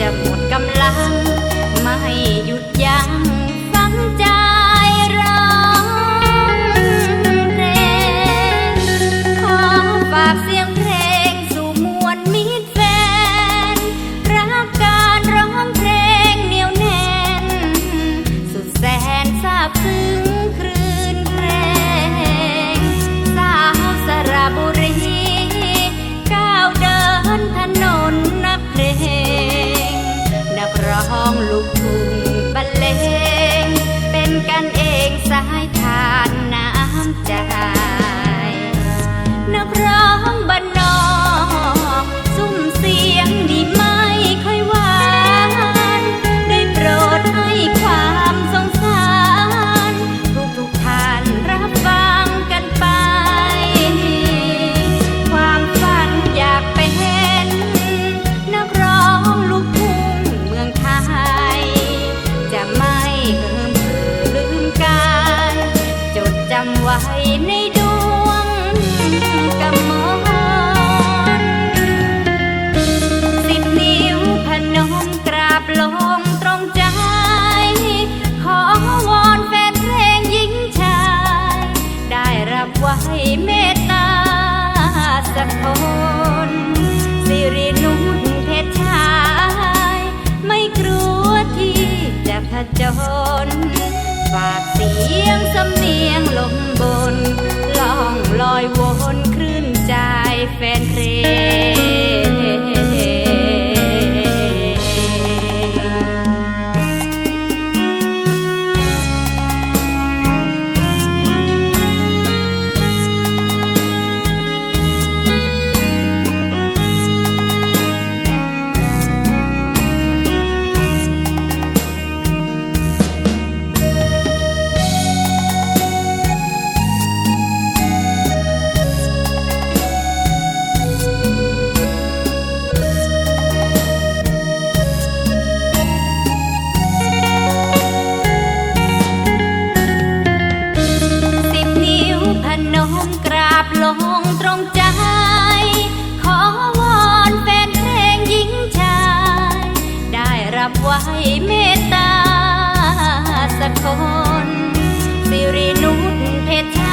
จะหมดกำลัง ไม่หยุดยั้ง ลูกทุ่งบันเลงเป็นกันเองสายทานน้ำใจนักร 怀里。 สียงสำเนียงลมบนล่องลอยวนคลื่นใจแฟนเพลง รับไว้เมตตาสักคนสิรินุชเพชร